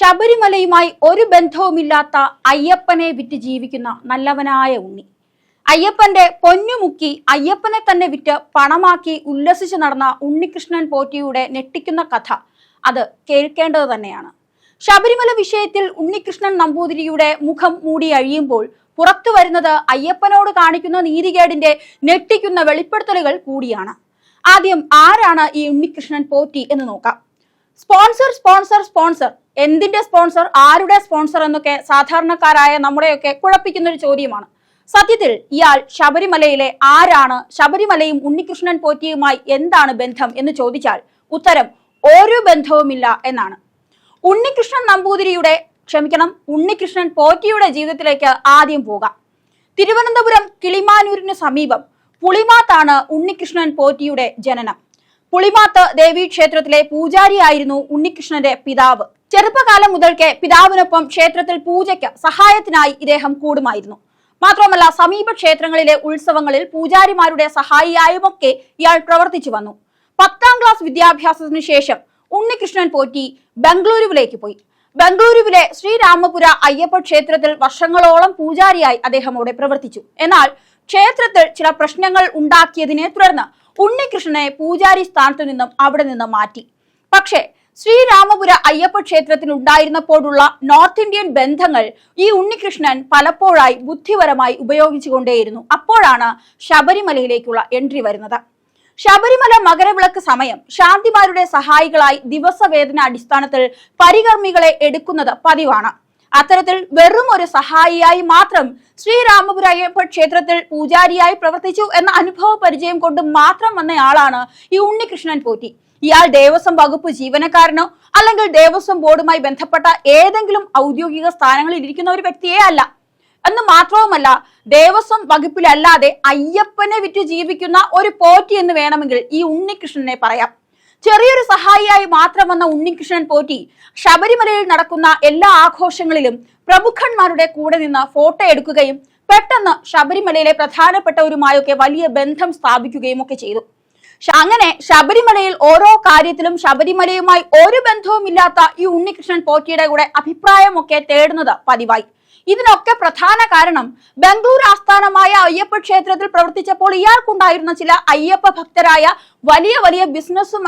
ശബരിമലയുമായി ഒരു ബന്ധവുമില്ലാത്ത അയ്യപ്പനെ വിറ്റ് ജീവിക്കുന്ന നല്ലവനായ ഉണ്ണി. അയ്യപ്പന്റെ പൊന്നുമുക്കി അയ്യപ്പനെ തന്നെ വിറ്റ് പണമാക്കി ഉല്ലസിച്ച് നടന്ന ഉണ്ണികൃഷ്ണൻ പോറ്റിയുടെ ഞെട്ടിക്കുന്ന കഥ അത് കേൾക്കേണ്ടത് തന്നെയാണ്. ശബരിമല വിഷയത്തിൽ ഉണ്ണികൃഷ്ണൻ നമ്പൂതിരിയുടെ മുഖം മൂടി അഴിയുമ്പോൾ പുറത്തു വരുന്നത് അയ്യപ്പനോട് കാണിക്കുന്ന നീതികേടിന്റെ ഞെട്ടിക്കുന്ന വെളിപ്പെടുത്തലുകൾ കൂടിയാണ്. ആദ്യം ആരാണ് ഈ ഉണ്ണികൃഷ്ണൻ പോറ്റി എന്ന് നോക്കാം. Sponsor sponsor sponsor. എന്തിന്റെ സ്പോൺസർ? ആരുടെ സ്പോൺസർ എന്നൊക്കെ സാധാരണക്കാരായ നമ്മുടെയൊക്കെ കുഴപ്പിക്കുന്ന ഒരു ചോദ്യമാണ്. സത്യത്തിൽ ഇയാൾ ശബരിമലയിലെ ആരാണ്? ശബരിമലയും ഉണ്ണികൃഷ്ണൻ പോറ്റിയുമായി എന്താണ് ബന്ധം എന്ന് ചോദിച്ചാൽ ഉത്തരം ഒരു ബന്ധവുമില്ല എന്നാണ്. ഉണ്ണികൃഷ്ണൻ നമ്പൂതിരിയുടെ ക്ഷമിക്കണം ഉണ്ണികൃഷ്ണൻ പോറ്റിയുടെ ജീവിതത്തിലേക്ക് ആദ്യം പോകാം. തിരുവനന്തപുരം കിളിമാനൂരിന് സമീപം പുളിമാത്താണ് ഉണ്ണികൃഷ്ണൻ പോറ്റിയുടെ ജനനം. പുളിമാത്ത് ദേവീക്ഷേത്രത്തിലെ പൂജാരിയായിരുന്നു ഉണ്ണികൃഷ്ണന്റെ പിതാവ്. ചെറുപ്പകാലം മുതൽക്കേ പിതാവിനൊപ്പം ക്ഷേത്രത്തിൽ പൂജയ്ക്ക് സഹായത്തിനായി ഇദ്ദേഹം കൂടുമായിരുന്നു. മാത്രമല്ല സമീപ ക്ഷേത്രങ്ങളിലെ ഉത്സവങ്ങളിൽ പൂജാരിമാരുടെ സഹായിയായുമൊക്കെ ഇയാൾ പ്രവർത്തിച്ചു വന്നു. പത്താം ക്ലാസ് വിദ്യാഭ്യാസത്തിനു ശേഷം ഉണ്ണികൃഷ്ണൻ പോറ്റി ബംഗളൂരുവിലേക്ക് പോയി. ബംഗളൂരുവിലെ ശ്രീരാമപുര അയ്യപ്പ ക്ഷേത്രത്തിൽ വർഷങ്ങളോളം പൂജാരിയായി അദ്ദേഹം അവിടെ പ്രവർത്തിച്ചു. എന്നാൽ ക്ഷേത്രത്തിൽ ചില പ്രശ്നങ്ങൾ ഉണ്ടാക്കിയതിനെ തുടർന്ന് ഉണ്ണികൃഷ്ണനെ പൂജാരി സ്ഥാനത്തു നിന്നും അവിടെ നിന്നും മാറ്റി. പക്ഷേ ശ്രീരാമപുര അയ്യപ്പ ക്ഷേത്രത്തിൽ ഉണ്ടായിരുന്നപ്പോഴുള്ള നോർത്ത് ഇന്ത്യൻ ബന്ധങ്ങൾ ഈ ഉണ്ണികൃഷ്ണൻ പലപ്പോഴായി ബുദ്ധിപരമായി ഉപയോഗിച്ചുകൊണ്ടേയിരുന്നു. അപ്പോഴാണ് ശബരിമലയിലേക്കുള്ള എൻട്രി വരുന്നത്. ശബരിമല മകരവിളക്ക് സമയം ശാന്തിമാരുടെ സഹായികളായി ദിവസവേദന അടിസ്ഥാനത്തിൽ പരികർമ്മികളെ എടുക്കുന്നത് പതിവാണ്. അത്തരത്തിൽ വെറും ഒരു സഹായിയായി മാത്രം ശ്രീരാമപുര അയ്യപ്പ ക്ഷേത്രത്തിൽ പൂജാരിയായി പ്രവർത്തിച്ചു എന്ന അനുഭവ പരിചയം കൊണ്ട് മാത്രം വന്നയാളാണ് ഈ ഉണ്ണികൃഷ്ണൻ പോറ്റി. ഇയാൾ ദേവസ്വം വകുപ്പ് ജീവനക്കാരനോ അല്ലെങ്കിൽ ദേവസ്വം ബോർഡുമായി ബന്ധപ്പെട്ട ഏതെങ്കിലും ഔദ്യോഗിക സ്ഥാനങ്ങളിൽ ഇരിക്കുന്ന ഒരു വ്യക്തിയേ അല്ല. എന്ന് മാത്രവുമല്ല ദേവസ്വം വകുപ്പിലല്ലാതെ അയ്യപ്പനെ വിറ്റ് ജീവിക്കുന്ന ഒരു പോറ്റി എന്ന് വേണമെങ്കിൽ ഈ ഉണ്ണികൃഷ്ണനെ പറയാം. ചെറിയൊരു സഹായിയായി മാത്രം വന്ന ഉണ്ണികൃഷ്ണൻ പോറ്റി ശബരിമലയിൽ നടക്കുന്ന എല്ലാ ആഘോഷങ്ങളിലും പ്രമുഖന്മാരുടെ കൂടെ നിന്ന് ഫോട്ടോ എടുക്കുകയും പെട്ടെന്ന് ശബരിമലയിലെ പ്രധാനപ്പെട്ടവരുമായൊക്കെ വലിയ ബന്ധം സ്ഥാപിക്കുകയും ഒക്കെ ചെയ്തു. അങ്ങനെ ശബരിമലയിൽ ഓരോ കാര്യത്തിലും ശബരിമലയുമായി ഒരു ബന്ധവുമില്ലാത്ത ഈ ഉണ്ണികൃഷ്ണൻ പോറ്റിയുടെ കൂടെ അഭിപ്രായമൊക്കെ തേടുന്നത് പതിവായി. ഇതിനൊക്കെ പ്രധാന കാരണം ബംഗളൂരു ആസ്ഥാനമായ അയ്യപ്പ ക്ഷേത്രത്തിൽ പ്രവർത്തിച്ചപ്പോൾ ഇയാൾക്കുണ്ടായിരുന്ന ചില അയ്യപ്പ ഭക്തരായ വലിയ വലിയ ബിസിനസ്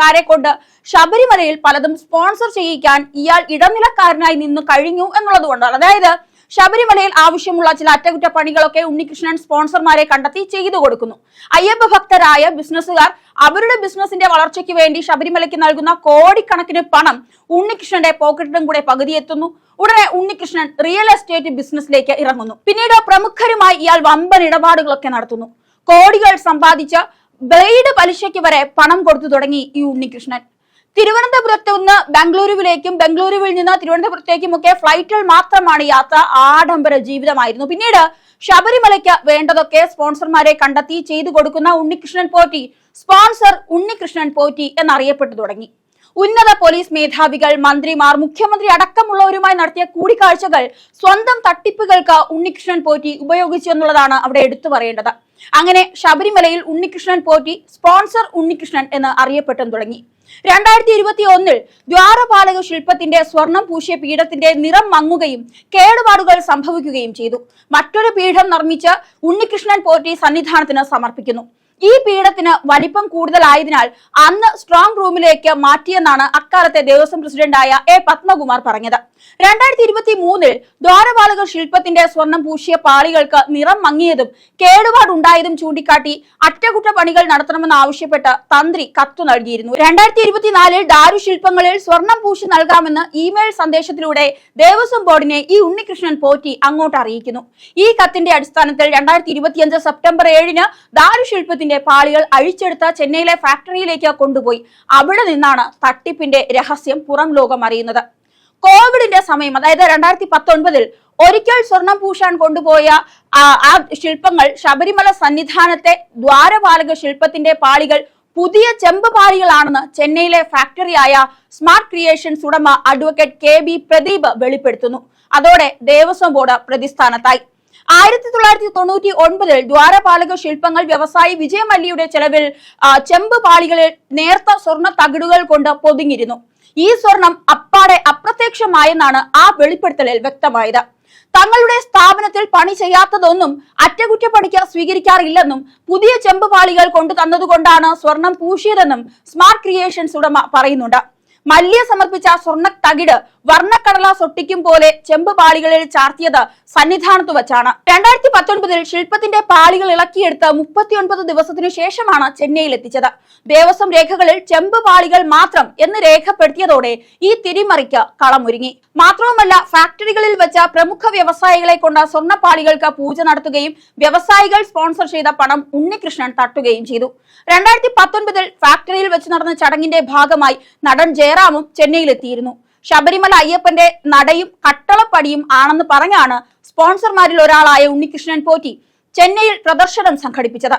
കാരെ കൊണ്ട് ശബരിമലയിൽ പലതും സ്പോൺസർ ചെയ്യിക്കാൻ ഇയാൾ ഇടനിലക്കാരനായി നിന്ന് കഴിഞ്ഞു എന്നുള്ളത് കൊണ്ടാണ് അതായത് ശബരിമലയിൽ ആവശ്യമുള്ള ചില അറ്റകുറ്റപ്പണികളൊക്കെ ഉണ്ണികൃഷ്ണൻ സ്പോൺസർമാരെ കണ്ടെത്തി ചെയ്തു കൊടുക്കുന്നു. അയ്യപ്പ ഭക്തരായ ബിസിനസ്സുകാർ അവരുടെ ബിസിനസിന്റെ വളർച്ചയ്ക്ക് വേണ്ടി ശബരിമലയ്ക്ക് നൽകുന്ന കോടിക്കണക്കിന് പണം ഉണ്ണികൃഷ്ണന്റെ പോക്കറ്റിലും കൂടെ പകുതി എത്തുന്നു ഉടനെ ഉണ്ണികൃഷ്ണൻ റിയൽ എസ്റ്റേറ്റ് ബിസിനസ്സിലേക്ക് ഇറങ്ങുന്നു. പിന്നീട് പ്രമുഖരുമായി ഇയാൾ വമ്പൻ ഇടപാടുകളൊക്കെ നടത്തുന്നു. കോടികൾ സമ്പാദിച്ച് ബ്ലേഡ് പലിശയ്ക്ക് വരെ പണം കൊടുത്തു തുടങ്ങി ഈ ഉണ്ണികൃഷ്ണൻ. തിരുവനന്തപുരത്ത് നിന്ന് ബംഗളൂരുവിലേക്കും ബംഗളൂരുവിൽ നിന്ന് തിരുവനന്തപുരത്തേക്കും ഒക്കെ ഫ്ലൈറ്റിൽ മാത്രമാണ് യാത്ര ആഡംബര ജീവിതമായിരുന്നു. പിന്നീട് ശബരിമലയ്ക്ക് വേണ്ടതൊക്കെ സ്പോൺസർമാരെ കണ്ടെത്തി ചെയ്തു കൊടുക്കുന്ന ഉണ്ണികൃഷ്ണൻ പോറ്റി സ്പോൺസർ ഉണ്ണികൃഷ്ണൻ പോറ്റി എന്നറിയപ്പെട്ടു തുടങ്ങി. ഉന്നത പോലീസ് മേധാവികൾ മന്ത്രിമാർ മുഖ്യമന്ത്രി അടക്കമുള്ളവരുമായി നടത്തിയ കൂടിക്കാഴ്ചകൾ സ്വന്തം തട്ടിപ്പുകൾക്ക് ഉണ്ണികൃഷ്ണൻ പോറ്റി ഉപയോഗിച്ചു എന്നുള്ളതാണ് അവിടെ എടുത്തു പറയേണ്ടത്. അങ്ങനെ ശബരിമലയിൽ ഉണ്ണികൃഷ്ണൻ പോറ്റി സ്പോൺസർ ഉണ്ണികൃഷ്ണൻ എന്ന് അറിയപ്പെട്ടും തുടങ്ങി. രണ്ടായിരത്തി ഇരുപത്തി ഒന്നിൽ ദ്വാരപാലക ശില്പത്തിന്റെ സ്വർണം പൂശിയ പീഠത്തിന്റെ നിറം മങ്ങുകയും കേടുപാടുകൾ സംഭവിക്കുകയും ചെയ്തു. മറ്റൊരു പീഠം നിർമ്മിച്ച് ഉണ്ണികൃഷ്ണൻ പോറ്റി സന്നിധാനത്തിന് സമർപ്പിക്കുന്നു. ഈ പീഠത്തിന് വലിപ്പം കൂടുതലായതിനാൽ അന്ന് സ്ട്രോങ് റൂമിലേക്ക് മാറ്റിയെന്നാണ് അക്കാലത്തെ ദേവസ്വം പ്രസിഡന്റായ എ പത്മകുമാർ പറഞ്ഞത്. രണ്ടായിരത്തി ഇരുപത്തി മൂന്നിൽ ദ്വാരപാലക ശില്പത്തിന്റെ സ്വർണം പൂശിയ പാളികൾക്ക് നിറം മങ്ങിയതും കേടുപാടുണ്ടായതും ചൂണ്ടിക്കാട്ടി അറ്റകുറ്റപ്പണികൾ നടത്തണമെന്ന് ആവശ്യപ്പെട്ട് തന്ത്രി കത്തു നൽകിയിരുന്നു. രണ്ടായിരത്തി ഇരുപത്തിനാലിൽ ദാരുശില്പങ്ങളിൽ സ്വർണം പൂശി നൽകാമെന്ന് ഇമെയിൽ സന്ദേശത്തിലൂടെ ദേവസ്വം ബോർഡിനെ ഈ ഉണ്ണികൃഷ്ണൻ പോറ്റി അങ്ങോട്ട് അറിയിക്കുന്നു. ഈ കത്തിന്റെ അടിസ്ഥാനത്തിൽ രണ്ടായിരത്തി ഇരുപത്തിയഞ്ച് സെപ്റ്റംബർ ഏഴിന് ദാരുശില്പത്തിന്റെ പാളികൾ അഴിച്ചെടുത്ത ചെന്നൈയിലെ ഫാക്ടറിയിലേക്ക് കൊണ്ടുപോയി. അവിടെ നിന്നാണ് തട്ടിപ്പിന്റെ രഹസ്യം പുറം ലോകം അറിയുന്നത്. കോവിഡിന്റെ സമയം അതായത് രണ്ടായിരത്തി പത്തൊൻപതിൽ ഒരിക്കൽ സ്വർണം പൂശാൻ കൊണ്ടുപോയ ആ ശില്പങ്ങൾ ശബരിമല സന്നിധാനത്തെ ദ്വാരപാലക ശില്പത്തിന്റെ പാളികൾ പുതിയ ചെമ്പ് പാളികളാണെന്ന് ചെന്നൈയിലെ ഫാക്ടറിയായ സ്മാർട്ട് ക്രിയേഷൻസ് ഉടമ അഡ്വക്കേറ്റ് കെ ബി പ്രദീപ് വെളിപ്പെടുത്തുന്നു. അതോടെ ദേവസ്വം ബോർഡ് പ്രതിസ്ഥാനത്തായി. ആയിരത്തി തൊള്ളായിരത്തി തൊണ്ണൂറ്റി ഒൻപതിൽ ദ്വാരപാലക ശില്പങ്ങൾ വ്യവസായി വിജയമല്ലിയുടെ ചെലവിൽ ചെമ്പ് പാളികളിൽ നേർത്ത സ്വർണ തകിടുകൾ കൊണ്ട് പൊതിഞ്ഞിരുന്നു. ഈ സ്വർണം അപ്പാടെ അപ്രത്യക്ഷമായെന്നാണ് ആ വെളിപ്പെടുത്തലിൽ വ്യക്തമായത്. തങ്ങളുടെ സ്ഥാപനത്തിൽ പണി ചെയ്യാത്തതൊന്നും അറ്റകുറ്റപ്പണിക്ക് സ്വീകരിക്കാറില്ലെന്നും പുതിയ ചെമ്പ് പാളികൾ കൊണ്ടു തന്നതുകൊണ്ടാണ് സ്വർണം പൂശിയതെന്നും സ്മാർട്ട് ക്രിയേഷൻസ് ഉടമ പറയുന്നുണ്ട്. മല്യ സമർപ്പിച്ച സ്വർണ തകിട് വർണക്കടലാസ് ഒട്ടിക്കും പോലെ ചെമ്പ് പാളികളിൽ ചാർത്തിയത് സന്നിധാനത്ത് വച്ചാണ്. രണ്ടായിരത്തി പത്തൊൻപതിൽ ശില്പത്തിന്റെ പാളികൾ ഇളക്കിയെടുത്ത് മുപ്പത്തിയൊൻപത് ദിവസത്തിനു ശേഷമാണ് ചെന്നൈയിൽ എത്തിച്ചത്. ദേവസ്വം രേഖകളിൽ ചെമ്പ് പാളികൾ മാത്രം എന്ന് രേഖപ്പെടുത്തിയതോടെ ഈ തിരിമറിക്ക് കളമൊരുങ്ങി. മാത്രവുമല്ല ഫാക്ടറികളിൽ വെച്ച പ്രമുഖ വ്യവസായികളെ കൊണ്ട് സ്വർണപ്പാളികൾക്ക് പൂജ നടത്തുകയും വ്യവസായികൾ സ്പോൺസർ ചെയ്ത പണം ഉണ്ണികൃഷ്ണൻ തട്ടുകയും ചെയ്തു. രണ്ടായിരത്തി പത്തൊൻപതിൽ ഫാക്ടറിയിൽ വെച്ച് നടന്ന ചടങ്ങിന്റെ ഭാഗമായി നടൻ ജയറാമും ചെന്നൈയിലെത്തിയിരുന്നു. ശബരിമല അയ്യപ്പന്റെ നടയും കട്ടളപ്പടിയും ആണെന്ന് പറഞ്ഞാണ് സ്പോൺസർമാരിൽ ഒരാളായ ഉണ്ണികൃഷ്ണൻ പോറ്റി ചെന്നൈയിൽ പ്രദർശനം സംഘടിപ്പിച്ചത്.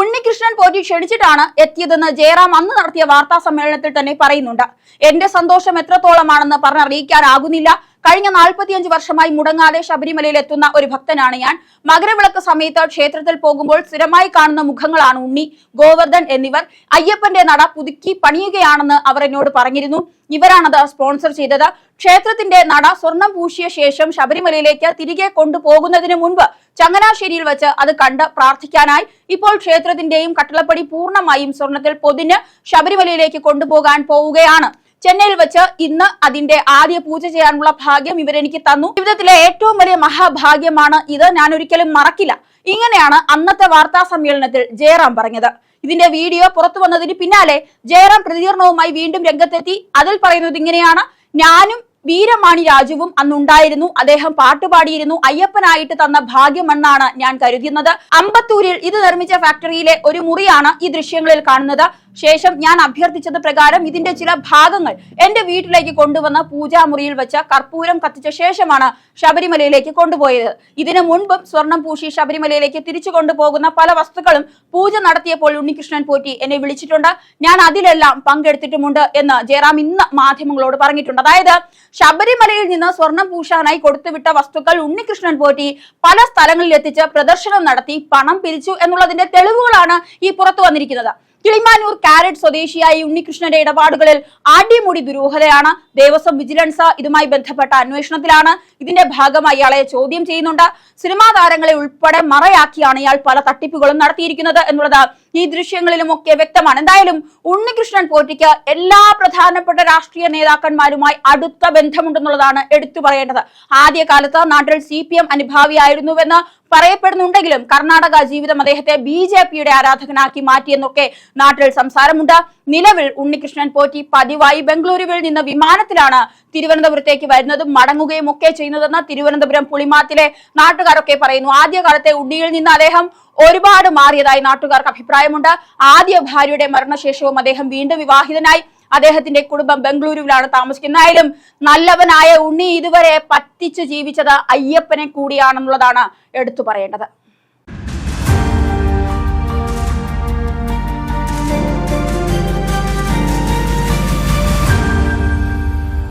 ഉണ്ണികൃഷ്ണൻ പോറ്റി ക്ഷണിച്ചിട്ടാണ് എത്തിയതെന്ന് ജയറാം അന്ന് നടത്തിയ വാർത്താ സമ്മേളനത്തിൽ തന്നെ പറയുന്നുണ്ട്. എന്റെ സന്തോഷം എത്രത്തോളമാണെന്ന് പറഞ്ഞറിയിക്കാനാകുന്നില്ല. കഴിഞ്ഞ നാൽപ്പത്തിയഞ്ച് വർഷമായി മുടങ്ങാതെ ശബരിമലയിൽ എത്തുന്ന ഒരു ഭക്തനാണ് ഞാൻ. മകരവിളക്ക് സമയത്ത് ക്ഷേത്രത്തിൽ പോകുമ്പോൾ സ്ഥിരമായി കാണുന്ന മുഖങ്ങളാണ് ഉണ്ണി ഗോവർദ്ധൻ എന്നിവർ. അയ്യപ്പന്റെ നട പുതുക്കി പണിയുകയാണെന്ന് അവർ എന്നോട് പറഞ്ഞിരുന്നു. ഇവരാണത് സ്പോൺസർ ചെയ്തത്. ക്ഷേത്രത്തിന്റെ നട സ്വർണം പൂശിയ ശേഷം ശബരിമലയിലേക്ക് തിരികെ കൊണ്ടുപോകുന്നതിന് മുൻപ് ചങ്ങനാശ്ശേരിയിൽ വെച്ച് അത് കണ്ട് പ്രാർത്ഥിക്കാനായി. ഇപ്പോൾ ക്ഷേത്രത്തിന്റെയും കട്ടളപ്പടി പൂർണമായും സ്വർണത്തിൽ പൊതിഞ്ഞ് ശബരിമലയിലേക്ക് കൊണ്ടുപോകാൻ പോവുകയാണ്. ചെന്നൈയിൽ വെച്ച് ഇന്ന് അതിന്റെ ആദ്യ പൂജ ചെയ്യാനുള്ള ഭാഗ്യം ഇവരെനിക്ക് തന്നു. ജീവിതത്തിലെ ഏറ്റവും വലിയ മഹാഭാഗ്യമാണ് ഇത്. ഞാൻ ഒരിക്കലും മറക്കില്ല. ഇങ്ങനെയാണ് അന്നത്തെ വാർത്താ സമ്മേളനത്തിൽ ജയറാം പറഞ്ഞത്. ഇതിന്റെ വീഡിയോ പുറത്തു വന്നതിന് പിന്നാലെ ജയറാം പ്രതികരണവുമായി വീണ്ടും രംഗത്തെത്തി. അതിൽ പറയുന്നത് ഇങ്ങനെയാണ്. ഞാനും വീരമാണി രാജുവും അന്നുണ്ടായിരുന്നു. അദ്ദേഹം പാട്ടുപാടിയിരുന്നു അയ്യപ്പനായിട്ട് തന്ന ഭാഗ്യമെന്നാണ് ഞാൻ കരുതുന്നത്. അമ്പത്തൂരിൽ ഇത് നിർമ്മിച്ച ഫാക്ടറിയിലെ ഒരു മുറിയാണ് ഈ ദൃശ്യങ്ങളിൽ കാണുന്നത്. ശേഷം ഞാൻ അഭ്യർത്ഥിച്ചത് പ്രകാരം ഇതിന്റെ ചില ഭാഗങ്ങൾ എന്റെ വീട്ടിലേക്ക് കൊണ്ടുവന്ന പൂജാമുറിയിൽ വെച്ച കർപ്പൂരം കത്തിച്ച ശേഷമാണ് ശബരിമലയിലേക്ക് കൊണ്ടുപോയത്. ഇതിനു മുൻപും സ്വർണം പൂശി ശബരിമലയിലേക്ക് തിരിച്ചു കൊണ്ടുപോകുന്ന പല വസ്തുക്കളും പൂജ നടത്തിയപ്പോൾ ഉണ്ണികൃഷ്ണൻ പോറ്റി എന്നെ വിളിച്ചിട്ടുണ്ട്. ഞാൻ അതിലെല്ലാം പങ്കെടുത്തിട്ടുമുണ്ട് എന്ന് ജയറാം ഇന്ന് മാധ്യമങ്ങളോട് പറഞ്ഞിട്ടുണ്ട്. അതായത് ശബരിമലയിൽ നിന്ന് സ്വർണം പൂശാനായി കൊടുത്തുവിട്ട വസ്തുക്കൾ ഉണ്ണികൃഷ്ണൻ പോറ്റി പല സ്ഥലങ്ങളിൽ എത്തിച്ച് പ്രദർശനം നടത്തി പണം പിരിച്ചു എന്നുള്ളതിന്റെ തെളിവുകളാണ് ഈ പുറത്തു വന്നിരിക്കുന്നത്. കിളിമാനൂർ കാരറ്റ് സ്വദേശിയായ ഉണ്ണികൃഷ്ണന്റെ ഇടപാടുകളിൽ ആടിമുടി ദുരൂഹതയാണ്. ദേവസ്വം വിജിലൻസ് ഇതുമായി ബന്ധപ്പെട്ട അന്വേഷണത്തിലാണ് ഇതിന്റെ ഭാഗമായി ഇയാളെ ചോദ്യം ചെയ്യുന്നുണ്ട്. സിനിമാ താരങ്ങളെ ഉൾപ്പെടെ മറയാക്കിയാണ് ഇയാൾ പല തട്ടിപ്പുകളും നടത്തിയിരിക്കുന്നത് എന്നുള്ളത് ഈ ദൃശ്യങ്ങളിലും ഒക്കെ വ്യക്തമാണ്. എന്തായാലും ഉണ്ണികൃഷ്ണൻ പോറ്റിക്ക് എല്ലാ പ്രധാനപ്പെട്ട രാഷ്ട്രീയ നേതാക്കന്മാരുമായി അടുത്ത ബന്ധമുണ്ടെന്നുള്ളതാണ് എടുത്തു പറയേണ്ടത്. ആദ്യകാലത്ത് നാട്ടിൽ സി പി എം അനുഭാവിയായിരുന്നുവെന്ന് പറയപ്പെടുന്നുണ്ടെങ്കിലും കർണാടക ജീവിതം അദ്ദേഹത്തെ ബി ജെ പിയുടെ ആരാധകനാക്കി മാറ്റിയെന്നൊക്കെ നാട്ടിൽ സംസാരമുണ്ട്. നിലവിൽ ഉണ്ണികൃഷ്ണൻ പോറ്റി പതിവായി ബംഗളൂരുവിൽ നിന്ന് വിമാനത്തിലാണ് തിരുവനന്തപുരത്തേക്ക് വരുന്നതും മടങ്ങുകയും ഒക്കെ ചെയ്യുന്നതെന്ന് തിരുവനന്തപുരം പുളിമാത്തിലെ നാട്ടുകാരൊക്കെ പറയുന്നു. ആദ്യകാലത്തെ ഉണ്ണിയിൽ നിന്ന് അദ്ദേഹം ഒരുപാട് മാറിയതായി നാട്ടുകാർക്ക് അഭിപ്രായമുണ്ട്. ആദ്യ ഭാര്യയുടെ മരണശേഷവും അദ്ദേഹം വീണ്ടും വിവാഹിതനായി അദ്ദേഹത്തിന്റെ കുടുംബം ബംഗളൂരുവിലാണ് താമസിക്കുന്നതായാലും നല്ലവനായ ഉണ്ണി ഇതുവരെ പറ്റിച്ചു ജീവിച്ചത് അയ്യപ്പനെ കൂടിയാണെന്നുള്ളതാണ് എടുത്തു പറയേണ്ടത്.